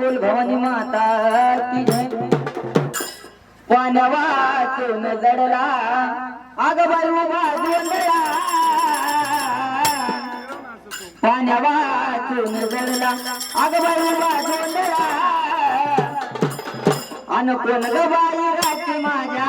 बोल भवानी माता की जय. वानवातून जडला आग बाई उभा दिवंदला पाण्यावाचून जडला आग बाई उभा दिवंदला अन कोण ग बाई माझ्या